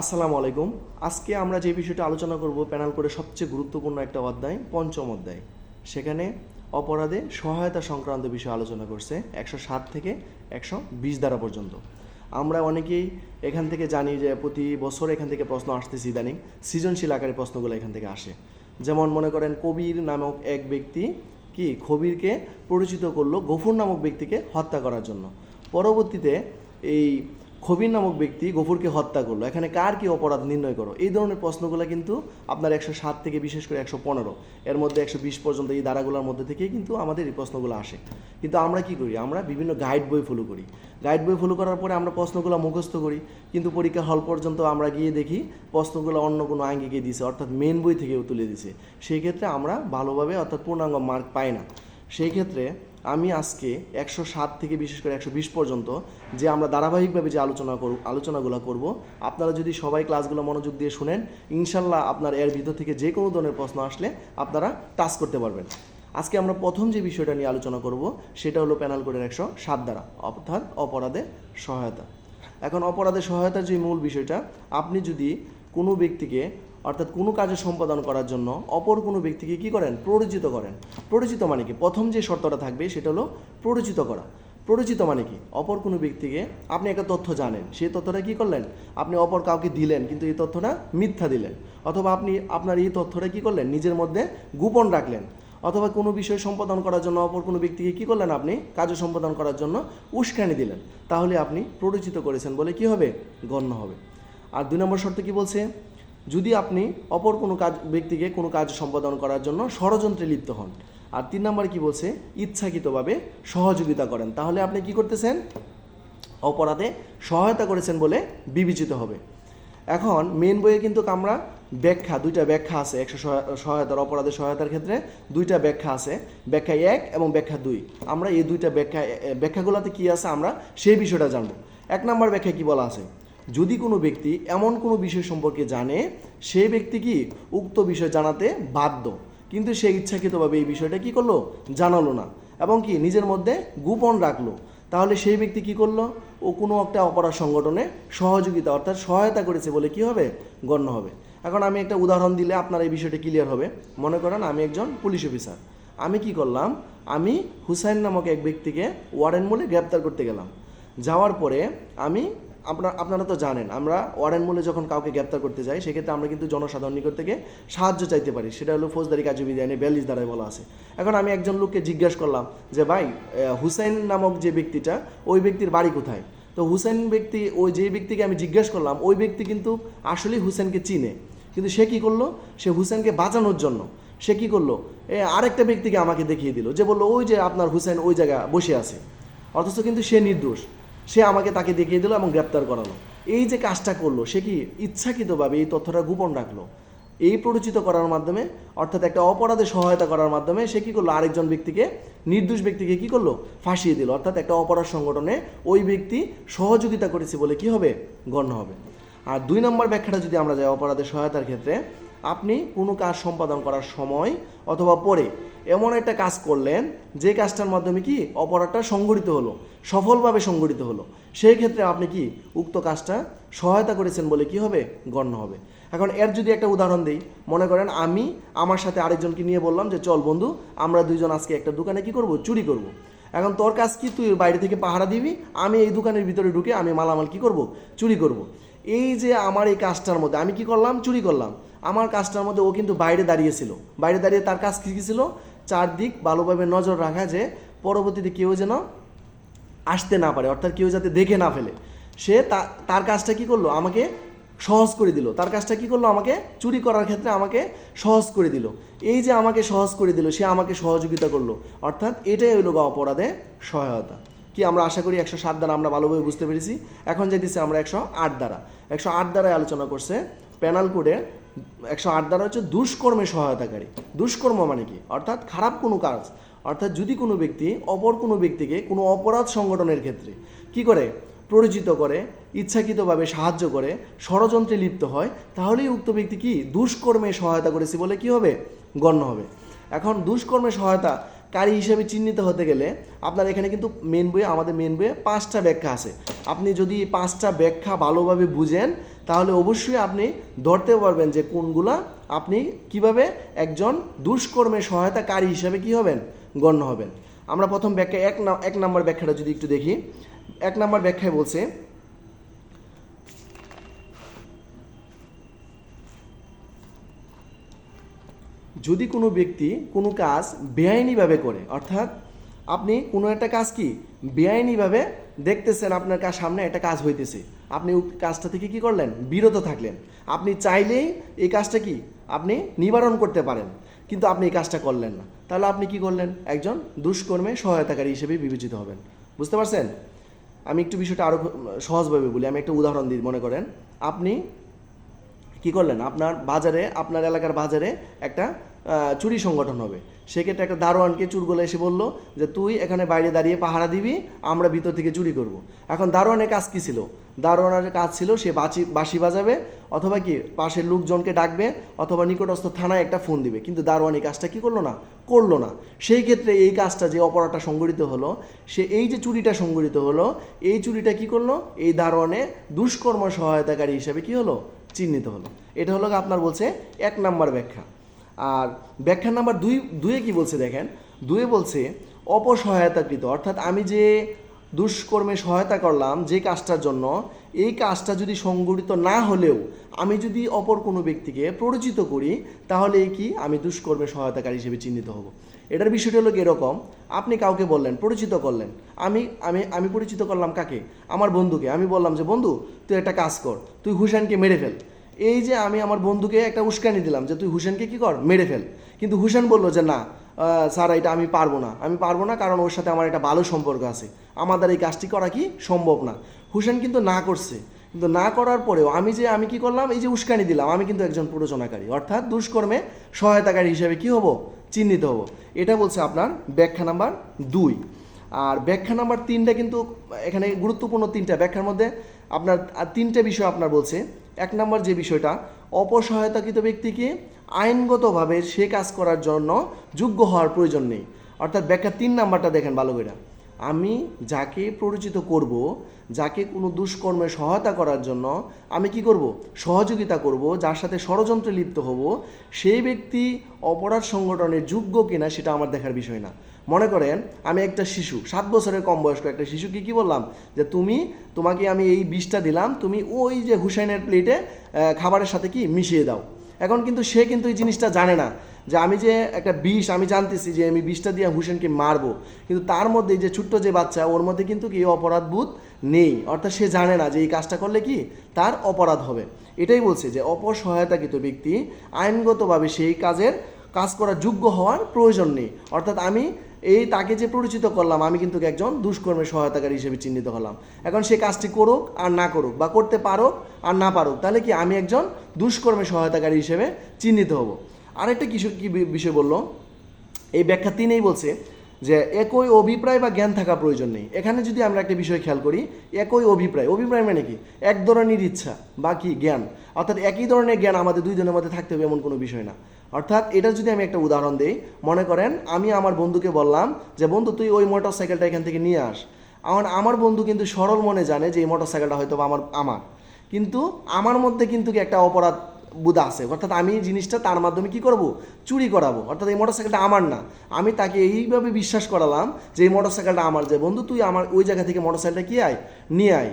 আসসালামু আলাইকুম। আজকে আমরা যে বিষয়টা আলোচনা করব প্যানেল করে সবচেয়ে গুরুত্বপূর্ণ একটা অধ্যায়, পঞ্চম অধ্যায়। সেখানে অপরাধে সহায়তা সংক্রান্ত বিষয়ে আলোচনা করছে একশো সাত থেকে একশো বিশ দ্বারা পর্যন্ত। আমরা অনেকেই এখান থেকে জানি যে প্রতি বছর এখান থেকে প্রশ্ন আসতেছে ইদানিং, সৃজনশীল আকারে প্রশ্নগুলো এখান থেকে আসে। যেমন মনে করেন কবির নামক এক ব্যক্তি কি খবিরকে পরিচিত করল গফুর নামক ব্যক্তিকে হত্যা করার জন্য। পরবর্তীতে এই খবির নামক ব্যক্তি গফুরকে হত্যা করল। এখানে কার কি অপরাধ নির্ণয় করো? এই ধরনের প্রশ্নগুলো কিন্তু আপনার একশো সাত থেকে বিশেষ করে একশো পনেরো। এর মধ্যে একশো বিশ পর্যন্ত এই ধারাগুলোর মধ্যে থেকেই কিন্তু আমাদের এই প্রশ্নগুলো আসে। কিন্তু আমরা কি করি? আমরা বিভিন্ন গাইড বই ফলো করি। গাইড বই ফলো করার পরে আমরা প্রশ্নগুলো মুখস্থ করি। কিন্তু পরীক্ষা হল পর্যন্ত আমরা গিয়ে দেখি প্রশ্নগুলো অন্য কোনো আঙ্গিকে দিছে, অর্থাৎ মেন বই থেকেও তুলে দিছে। সেই ক্ষেত্রে আমরা ভালোভাবে অর্থাৎ পূর্ণাঙ্গ মার্ক পাই না। সেই ক্ষেত্রে আমি আজকে একশো সাত থেকে বিশেষ করে একশো বিশ পর্যন্ত যে আমরা ধারাবাহিকভাবে যে আলোচনা করব আলোচনাগুলো করব, আপনারা যদি সবাই ক্লাসগুলো মনোযোগ দিয়ে শুনেন, ইনশাল্লাহ আপনার এর ভিতর থেকে যে কোনো ধরনের প্রশ্ন আসলে আপনারা টাচ করতে পারবেন। আজকে আমরা প্রথম যে বিষয়টা নিয়ে আলোচনা করব, সেটা হলো প্যানাল কোডের একশো সাত দ্বারা, অর্থাৎ অপরাধে সহায়তা। এখন অপরাধে সহায়তার যে মূল বিষয়টা, আপনি যদি কোনো ব্যক্তিকে অর্থাৎ কোনো কাজে সম্পাদন করার জন্য অপর কোনো ব্যক্তিকে কি করেন? প্ররোচিত করেন। প্ররোচিত মানে কি? প্রথম যে শর্তটা থাকবে সেটা হলো প্ররোচিত করা। প্ররোচিত মানে কি? অপর কোনো ব্যক্তিকে আপনি একটা তথ্য জানেন সেই তথ্যটা কি করলেন? আপনি অপর কাউকে দিলেন, কিন্তু এই তথ্যটা মিথ্যা দিলেন। অথবা আপনি আপনার এই তথ্যটা কি করলেন? নিজের মধ্যে গোপন রাখলেন। অথবা কোনো বিষয় সম্পাদন করার জন্য অপর কোনো ব্যক্তিকে কি করলেন আপনি? কাজ সম্পাদন করার জন্য উস্কানি দিলেন। তাহলে আপনি প্ররোচিত করেছেন বলে কি হবে? গণ্য হবে। আর দুই নম্বর শর্ত কি বলছে? যদি আপনি অপর কোনো কাজ, ব্যক্তিকে কোনো কাজ সম্পাদন করার জন্য ষড়যন্ত্রে লিপ্ত হন। আর তিন নম্বর কি বলছে? ইচ্ছাকৃতভাবে সহযোগিতা করেন। তাহলে আপনি কি করতেছেন? অপরাধে সহায়তা করেছেন বলে বিবেচিত হবে। এখন মেন বইয়ে কিন্তু আমরা ব্যাখ্যা, দুইটা ব্যাখ্যা আছে একশো সহায়তার অপরাধের সহায়তার ক্ষেত্রে। দুইটা ব্যাখ্যা আছে, ব্যাখ্যা এক এবং ব্যাখ্যা দুই। আমরা এই দুইটা ব্যাখ্যা ব্যাখ্যাগুলোতে কী আছে আমরা সেই বিষয়টা জানব। এক নম্বর ব্যাখ্যা কি বলা আছে? যদি কোনো ব্যক্তি এমন কোনো বিষয় সম্পর্কে জানে সেই ব্যক্তি কি উক্ত বিষয় জানাতে বাধ্য? কিন্তু সে ইচ্ছাকৃতভাবে এই বিষয়টা কি করল? জানালো না। এবং কি নিজের মধ্যে গোপন রাখল। তাহলে সেই ব্যক্তি কি করল? ও কোনো একটা অপরাধ সংগঠনে সহযোগিতা অর্থাৎ সহায়তা করেছে বলে কি হবে? গণ্য হবে। এখন আমি একটা উদাহরণ দিলে আপনার এই বিষয়টা ক্লিয়ার হবে। মনে করেন আমি একজন পুলিশ অফিসার আমি কি করলাম? আমি হুসাইন নামক এক ব্যক্তিকে ওয়ারেন মূলে গ্রেপ্তার করতে গেলাম। যাওয়ার পরে আমি আপনার, আপনারা তো জানেন, আমরা ওয়ারেন মূলে যখন কাউকে গ্রেপ্তার করতে যাই, সেক্ষেত্রে আমরা কিন্তু জনসাধারণ নিকট থেকে সাহায্য চাইতে পারি। সেটা হলো ফৌজদারি কার্যবিধি আইনে বিয়াল্লিশ দ্বারায় বলা আছে। এখন আমি একজন লোককে জিজ্ঞাসা করলাম যে, ভাই হুসেন নামক যে ব্যক্তিটা, ওই ব্যক্তির বাড়ি কোথায়? তো হুসেন ব্যক্তি, ওই যে ব্যক্তিকে আমি জিজ্ঞেস করলাম, ওই ব্যক্তি কিন্তু আসলেই হুসেনকে চিনে। কিন্তু সে কি করল? সে হুসেনকে বাঁচানোর জন্য সে কি করল? এ, আরেকটা ব্যক্তিকে আমাকে দেখিয়ে দিল। যে বলল, ওই যে আপনার হুসেন ওই জায়গা বসে আছে। অথচ কিন্তু সে নির্দোষ। সে আমাকে তাকে দেখিয়ে দিল এবং গ্রেপ্তার করালো। এই যে কাজটা করল, সে কি ইচ্ছাকৃতভাবে এই তথ্যটা গোপন রাখল? এই পরিচিত করার মাধ্যমে, অর্থাৎ একটা অপরাধে সহায়তা করার মাধ্যমে, সে কী করল? আরেকজন ব্যক্তিকে, নির্দোষ ব্যক্তিকে কি করল? ফাঁসিয়ে দিল। অর্থাৎ একটা অপরাধ সংগঠনে ওই ব্যক্তি সহযোগিতা করেছে বলে কি হবে? গণ্য হবে। আর দুই নম্বর ব্যাখ্যাটা যদি আমরা যাই অপরাধের সহায়তার ক্ষেত্রে, আপনি কোনো কাজ সম্পাদন করার সময় অথবা পরে এমন একটা কাজ করলেন, যে কাজটার মাধ্যমে কি অপরাধটা সংগঠিত হলো, সফলভাবে সংগঠিত হলো। সেই ক্ষেত্রে আপনি কি উক্ত কাজটা সহায়তা করেছেন বলে কি হবে? গণ্য হবে। এখন এর যদি একটা উদাহরণ দিই, মনে করেন আমি আমার সাথে আরেকজনকে নিয়ে বললাম যে, চল বন্ধু, আমরা দুইজন আজকে একটা দোকানে কি করব? চুরি করব। এখন তোর কাজ কি? তুই বাইরে থেকে পাহারা দিবি, আমি এই দোকানের ভিতরে ঢুকে আমি মালামাল কি করব? চুরি করব। এই যে আমার এই কাজটার মধ্যে আমি কি করলাম? চুরি করলাম। আমার কাজটার মধ্যে ও কিন্তু বাইরে দাঁড়িয়েছিল বাইরে দাঁড়িয়ে তার কাজ কী ছিল? চারদিক ভালোভাবে নজর রাখা যে পরবর্তীতে কেউ যেন আসতে না পারে, অর্থাৎ কেউ যাতে দেখে না ফেলে। সে তার কাজটা কি করল? আমাকে সহজ করে দিল। তার কাজটা কি করল? আমাকে চুরি করার ক্ষেত্রে আমাকে সহজ করে দিল। এই যে আমাকে সহজ করে দিল, সে আমাকে সহযোগিতা করল। অর্থাৎ এটাই হইল গা অপরাধে সহায়তা। কি আমরা আশা করি একশো সাত দ্বারা আমরা ভালোভাবে বুঝতে পেরেছি? এখন যেতেছি আমরা একশো আট দ্বারা। একশো আট দ্বারায় আলোচনা করছে প্যানাল কোডে একশো আট দ্বারা হচ্ছে দুষ্কর্মে সহায়তাকারী। দুষ্কর্ম মানে কি? অর্থাৎ খারাপ কোনো কাজ। অর্থাৎ যদি কোনো ব্যক্তি অপর কোনো ব্যক্তিকে কোনো অপরাধ সংগঠনের ক্ষেত্রে কি করে? পরিচিত করে, ইচ্ছাকৃতভাবে সাহায্য করে, ষড়যন্ত্রে লিপ্ত হয়, তাহলেই উক্ত ব্যক্তি কি? দুষ্কর্মে সহায়তা করেছে বলে কি হবে? গণ্য হবে। এখন দুষ্কর্মে সহায়তা কারী হিসেবে চিহ্নিত হতে গেলে আপনার এখানে কিন্তু মেন বইয়ে, আমাদের মেন বইয়ে পাঁচটা ব্যাখ্যা আছে। আপনি যদি পাঁচটা ব্যাখ্যা ভালোভাবে বুঝেন তাহলে অবশ্যই আপনি ধরতে পারবেন যে কোনগুলা আপনি কীভাবে একজন দুষ্কর্মের সহায়তাকারী হিসাবে কি হবেন, গণ্য হবেন। আমরা প্রথম ব্যাখ্যা, এক এক নম্বর ব্যাখ্যাটা যদি একটু দেখি। এক নম্বর ব্যাখ্যায় বলছে, যদি কোনো ব্যক্তি কোনো কাজ বেআইনিভাবে করে, অর্থাৎ আপনি কোনো একটা কাজ কি বেআইনিভাবে দেখতেছেন আপনার কাজ সামনে একটা কাজ হইতেছে। আপনি কাজটা থেকে কি করলেন? বিরত থাকলেন। আপনি চাইলেই এই কাজটা কি? আপনি নিবারণ করতে পারেন। কিন্তু আপনি এই কাজটা করলেন না। তাহলে আপনি কি করলেন? একজন দুষ্কর্মে সহায়তাকারী হিসেবে বিবেচিত হবেন। বুঝতে পারছেন? আমি একটু বিষয়টা আরও সহজভাবে বলি। আমি একটা উদাহরণ দিই, মনে করেন। আপনি কি করলেন? আপনার বাজারে, আপনার এলাকার বাজারে একটা চুরি সংগঠন হবে। সেক্ষেত্রে একটা দারোয়ানকে চুরগুলো এসে বলল যে, তুই এখানে বাইরে দাঁড়িয়ে পাহারা দিবি, আমরা ভিতর থেকে চুরি করব। এখন দারোয়ানের কাজ কী ছিল? দারোয়ানের কাজ ছিল সে বাঁচি, বাঁশি বাজাবে, অথবা কি পাশের লোকজনকে ডাকবে, অথবা নিকটস্থ থানায় একটা ফোন দিবে। কিন্তু দারোয়ান এই কাজটা কি করল না? করল না। সেই ক্ষেত্রে এই কাজটা যে অপরাধটা সংগঠিত হলো, সে এই যে চুরিটা সংগঠিত হলো, এই চুরিটা কি করল? এই দারোয়ানে দুষ্কর্ম সহায়তাকারী হিসাবে কি হলো? চিহ্নিত হলো। এটা হলো আপনার বলছে এক নাম্বার ব্যাখ্যা। আর ব্যাখ্যা নাম্বার দুই দুয়ে কি বলছে দেখেন? দুয়ে বলছে অপসহায়তাকৃত অর্থাৎ আমি যে দুষ্কর্মে সহায়তা করলাম যে কাজটার জন্য, এই কাজটা যদি সংগঠিত না হলেও আমি যদি অপর কোনো ব্যক্তিকে পরিচিত করি, তাহলে কি আমি দুষ্কর্মে সহায়তাকারী হিসেবে চিহ্নিত হব? এটার বিষয়টা হলো এরকম? আপনি কাউকে বললেন, পরিচিত করলেন। আমি আমি আমি পরিচিত করলাম কাকে? আমার বন্ধুকে। আমি বললাম যে, বন্ধু, তুই একটা কাজ কর, তুই হুসেনকে মেরে ফেল। এই যে আমি আমার বন্ধুকে একটা উস্কানি দিলাম যে তুই হুসেনকে কি কর? মেরে ফেল। কিন্তু হুসেন বলল যে না স্যার, এটা আমি পারব না। আমি পারব না কারণ ওর সাথে আমার একটা ভালো সম্পর্ক আছে। আমাদের এই কাজটি করা কি সম্ভব না। হুসেন কিন্তু না করছে। কিন্তু না করার পরেও আমি যে, আমি কি করলাম? এই যে উস্কানি দিলাম। আমি কিন্তু একজন প্ররোচনাকারী। অর্থাৎ দুষ্কর্মে সহায়তাকারী হিসেবে কি হব? চিহ্নিত হব। এটা বলছে আপনার ব্যাখ্যা নাম্বার দুই। আর ব্যাখ্যা নাম্বার তিনটা কিন্তু এখানে গুরুত্বপূর্ণ তিনটা। ব্যাখ্যার মধ্যে আপনার তিনটে বিষয় আপনার বলছে। এক নম্বর যে বিষয়টা, অপসহায়তাকৃত ব্যক্তিকে আইনগতভাবে সে কাজ করার জন্য যোগ্য হওয়ার প্রয়োজন নেই। অর্থাৎ ব্যাখ্যা তিন নাম্বারটা দেখেন ভালো করে। আমি যাকে পরিচিত করব, যাকে কোনো দুষ্কর্মে সহায়তা করার জন্য আমি কি করব? সহযোগিতা করব, যার সাথে ষড়যন্ত্রে লিপ্ত হব, সেই ব্যক্তি অপরাধ সংগঠনের যোগ্য কিনা সেটা আমার দেখার বিষয় না। মনে করেন, আমি একটা শিশু, সাত বছরের কম বয়স্ক একটা শিশুকে কি কি বললাম? যে তুমি, তোমাকে আমি এই বিষটা দিলাম, তুমি ওই যে হুসাইনের প্লেটে খাবারের সাথে কি মিশিয়ে দাও। এখন কিন্তু সে কিন্তু এই জিনিসটা জানে না যে আমি যে একটা বিষ, আমি জানতেছি যে আমি বিষটা দিয়ে হুসেনকে মারবো। কিন্তু তার মধ্যে যে ছোট্ট যে বাচ্চা, ওর মধ্যে কিন্তু কি অপরাধ বোধ নেই। অর্থাৎ সে জানে না যে এই কাজটা করলে কি? তার অপরাধ হবে। এটাই বলছে যে অপসহায়তাকৃত ব্যক্তি আইনগতভাবে সেই কাজের, কাজ করার যোগ্য হওয়ার প্রয়োজন নেই। অর্থাৎ আমি এই তাকে যে পরিচিত করলাম, আমি কিন্তু একজন দুষ্কর্মের সহায়তাকারী হিসেবে চিহ্নিত হলাম। এখন সে কাজটি করুক আর না করুক, বা করতে পারুক আর না পারুক, তাহলে কি আমি একজন দুষ্কর্মের সহায়তাকারী হিসেবে চিহ্নিত হব? আরেকটা কিছু কি বিষয় বলল, এই ব্যাখ্যা তিনেই বলছে যে একই অভিপ্রায় বা জ্ঞান থাকা প্রয়োজন নেই। এখানে যদি আমরা একটা বিষয় খেয়াল করি, একই অভিপ্রায়। অভিপ্রায় মানে কি? এক ধরনের ইচ্ছা বা কি জ্ঞান। অর্থাৎ একই ধরনের জ্ঞান আমাদের দুই জনের মধ্যে থাকতে হবে এমন কোনো বিষয় না। অর্থাৎ এটা যদি আমি একটা উদাহরণ দিই, মনে করেন আমি আমার বন্ধুকে বললাম যে, বন্ধু, তুই ওই মোটর সাইকেলটা এখান থেকে নিয়ে আস। আমার আমার বন্ধু কিন্তু সরল মনে জানে যে, এই মোটর সাইকেলটা হয়তো আমার আমার। কিন্তু আমার মধ্যে কিন্তু একটা অপরাধ বুধ আছে। অর্থাৎ আমি জিনিসটা তার মাধ্যমে কি করব? চুরি করাবো। অর্থাৎ এই মোটরসাইকেলটা আমার না। আমি তাকে এইভাবে বিশ্বাস করালাম যে এই মোটরসাইকেলটা আমার যে, বন্ধু, তুই আমার ওই জায়গা থেকে মোটরসাইকেলটা কি আয়? নিয়ে আয়।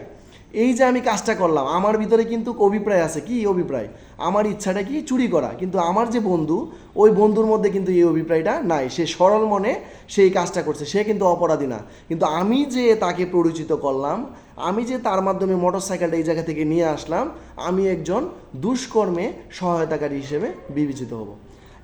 এই যে আমি কাজটা করলাম, আমার ভিতরে কিন্তু অভিপ্রায় আছে। কি অভিপ্রায়? আমার ইচ্ছাটা কি চুরি করা? কিন্তু আমার যে বন্ধু, ওই বন্ধুর মধ্যে কিন্তু এই অভিপ্রায়টা নাই। সে সরল মনে সেই কাজটা করছে। সে কিন্তু অপরাধী না। কিন্তু আমি যে তাকে পরিচিত করলাম আমি যে তার মাধ্যমে মোটর সাইকেলটা এই জায়গা থেকে নিয়ে আসলাম, আমি একজন দুষ্কর্মে সহায়তাকারী হিসেবে বিবেচিত হব।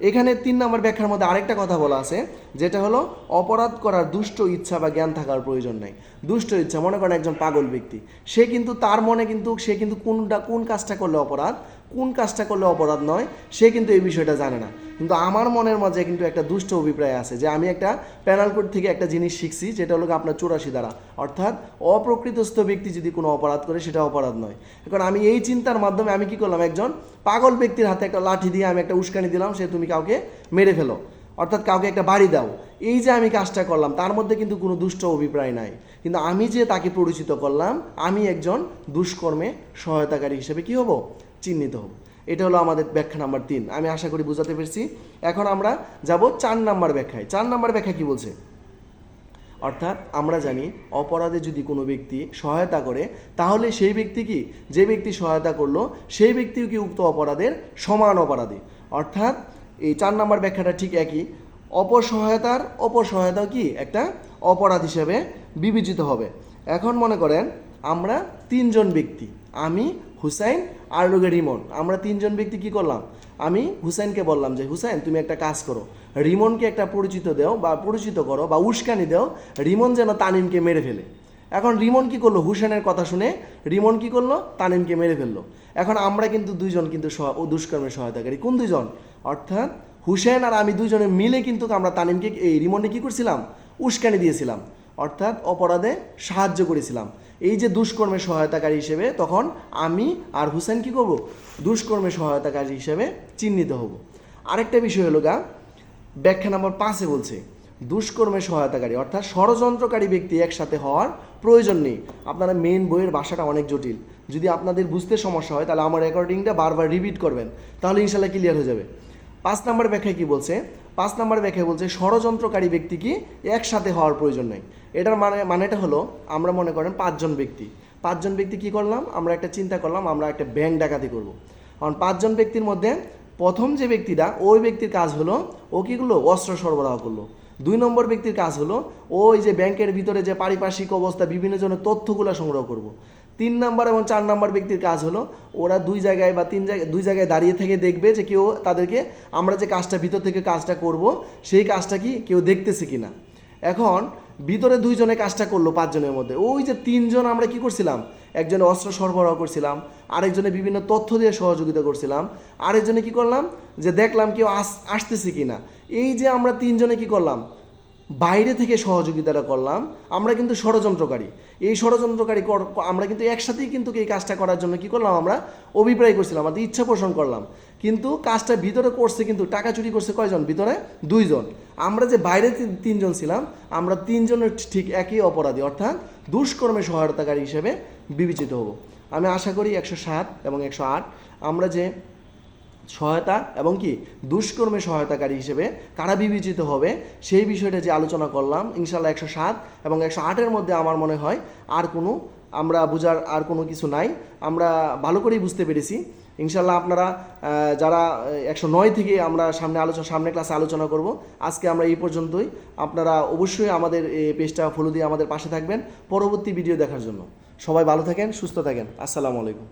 এখানে তিন নম্বর ব্যাখ্যার মধ্যে আরেকটা কথা বলা আছে, যেটা হলো অপরাধ করার দুষ্ট ইচ্ছা বা জ্ঞান থাকার প্রয়োজন নাই। দুষ্ট ইচ্ছা, মনে করেন একজন পাগল ব্যক্তি, সে কিন্তু তার মনে কিন্তু, সে কিন্তু কোনটা, কোন কাজটা করলে অপরাধ? কোন কাজটা করলে অপরাধ নয়, সে কিন্তু এই বিষয়টা জানে না। কিন্তু আমার মনের মাঝে কিন্তু একটা দুষ্ট অভিপ্রায় আছে যে আমি একটা প্যানাল কোড থেকে একটা জিনিস শিখছি, যেটা হলো আপনার চুরাশি দ্বারা। অর্থাৎ অপ্রকৃতস্থ ব্যক্তি যদি কোনো অপরাধ করে, সেটা অপরাধ নয়। এখন আমি এই চিন্তার মাধ্যমে আমি কি করলাম, একজন পাগল ব্যক্তির হাতে একটা লাঠি দিয়ে আমি একটা উস্কানি দিলাম, সে তুমি কাউকে মেরে ফেলো। অর্থাৎ কাউকে একটা বাড়ি দাও। এই যে আমি কাজটা করলাম, তার মধ্যে কিন্তু কোনো দুষ্ট অভিপ্রায় নাই। কিন্তু আমি যে তাকে পরিচিত করলাম, আমি একজন দুষ্কর্মে সহায়তাকারী হিসেবে কি হব? চিহ্নিত হব। এটা হলো আমাদের ব্যাখ্যা নাম্বার তিন। আমি আশা করি বুঝাতে পেরেছি। এখন আমরা যাব চার নাম্বার ব্যাখ্যায়। চার নাম্বার ব্যাখ্যা কি বলছে? অর্থাৎ আমরা জানি অপরাধে যদি কোনো ব্যক্তি সহায়তা করে, তাহলে সেই ব্যক্তি কি? যে ব্যক্তি সহায়তা করল, সেই ব্যক্তিও কি উক্ত অপরাধের সমান অপরাধী? অর্থাৎ এই চার নাম্বার ব্যাখ্যাটা ঠিক একই। অপসহায়তার অপসহায়তাও কি? একটা অপরাধ হিসেবে বিবেচিত হবে। এখন মনে করেন আমরা তিনজন ব্যক্তি। আমি হুসাইন আর লোকে রিমন। আমরা তিনজন ব্যক্তি কি করলাম? আমি হুসাইনকে বললাম যে, হুসাইন, তুমি একটা কাজ করো। রিমনকে একটা পরিচিত দেও বা পরিচিত করো বা উস্কানি দেও, রিমন যেন তানিমকে মেরে ফেলে। এখন রিমন কি করল? হুসেনের কথা শুনে রিমন কি করল? তানিমকে মেরে ফেলল। এখন আমরা কিন্তু দুইজন কিন্তু ও দুষ্কর্মের সহায়তাকারী। কোন দুইজন? অর্থাৎ হুসেন আর আমি দুইজনে মিলে কিন্তু আমরা তানিমকে, এই রিমনে কি করছিলাম? উস্কানি দিয়েছিলাম। অর্থাৎ অপরাধে সাহায্য করেছিলাম। এই যে দুষ্কর্মের সহায়তাকারী হিসেবে, তখন আমি আর হুসেন কি করব? দুষ্কর্মের সহায়তাকারী হিসেবে চিহ্নিত হব। আরেকটা বিষয় হলো গা, ব্যাখ্যা নম্বর পাঁচে বলছে, দুষ্কর্মের সহায়তাকারী, অর্থাৎ ষড়যন্ত্রকারী ব্যক্তি একসাথে হওয়ার প্রয়োজন নেই। আপনারা মেন বইয়ের ভাষাটা অনেক জটিল। যদি আপনাদের বুঝতে সমস্যা হয়, তাহলে আমার রেকর্ডিংটা বারবার রিপিট করবেন, তাহলে ইনশাল্লাহ ক্লিয়ার হয়ে যাবে। পাঁচ নম্বর ব্যাখ্যায় কি বলছে? পাঁচ নম্বর ব্যাখ্যায় বলছে, ষড়যন্ত্রকারী ব্যক্তি কি? একসাথে হওয়ার প্রয়োজন নেই। এটার মানে মানেটা হলো, আমরা মনে করেন পাঁচজন ব্যক্তি। পাঁচজন ব্যক্তি কি করলাম? আমরা একটা চিন্তা করলাম, আমরা একটা ব্যাংক ডাকাতি করব। কারণ পাঁচজন ব্যক্তির মধ্যে প্রথম যে ব্যক্তিটা, ওই ব্যক্তির কাজ হলো, ও কি করল? অস্ত্র সরবরাহ করল। দুই নম্বর ব্যক্তির কাজ হলো, ওই যে ব্যাংকের ভিতরে যে পারিপার্শ্বিক অবস্থা, বিভিন্ন জনের তথ্যগুলো সংগ্রহ করব। তিন নাম্বার এবং চার নাম্বার ব্যক্তির কাজ হলো ওরা দুই জায়গায় বা তিন জায়গায় দুই জায়গায় দাঁড়িয়ে থেকে দেখবে যে কেউ তাদেরকে আমরা যে কাজটা ভিতর থেকে কাজটা করব, সেই কাজটা কি কেউ দেখতেছে কিনা। এখন ভিতরে দুইজনে কাজটা করল পাঁচজনের মধ্যে। ওই যে তিনজন আমরা কি করছিলাম? একজনে অস্ত্র সরবরাহ করছিলাম, আরেকজনে বিভিন্ন তথ্য দিয়ে সহযোগিতা করছিলাম, আরেকজনে কি করলাম যে দেখলাম কেউ আস আসতেছে কিনা। এই যে আমরা তিনজনে কি করলাম? বাইরে থেকে সহযোগিতাটা করলাম। আমরা কিন্তু ষড়যন্ত্রকারী। এই ষড়যন্ত্রকারী কর- আমরা কিন্তু একসাথেই কিন্তু এই কাজটা করার জন্য কি করলাম আমরা? অভিপ্রায় করছিলাম, আমাদের ইচ্ছা পোষণ করলাম। কিন্তু কাজটা ভিতরে করছে কিন্তু টাকা চুরি করছে কয়জন? ভিতরে দুইজন। আমরা যে বাইরে তিন- তিনজন ছিলাম, আমরা তিনজনের ঠিক একই অপরাধী, অর্থাৎ দুষ্কর্মে সহায়তাকারী হিসেবে বিবেচিত হব। আমি আশা করি একশো সাত এবং একশো আট, আমরা যে সহায়তা এবং কি দুষ্কর্মে সহায়তাকারী হিসেবে কারা বিবেচিত হবে, সেই বিষয়টা যে আলোচনা করলাম ইনশাল্লাহ একশো সাত এবং একশো আটের মধ্যে আমার মনে হয় আর কোনো, আমরা বোঝার আর কোনো কিছু নাই, আমরা ভালো করেই বুঝতে পেরেছি। ইনশাল্লাহ আপনারা যারা একশো নয় থেকে আমরা সামনে আলোচনা, সামনে ক্লাসে আলোচনা করব, আজকে আমরা এই পর্যন্তই। আপনারা অবশ্যই আমাদের এই পেজটা ফলো দিয়ে আমাদের পাশে থাকবেন। পরবর্তী ভিডিও দেখার জন্য। সবাই ভালো থাকেন, সুস্থ থাকেন। আসসালামু আলাইকুম।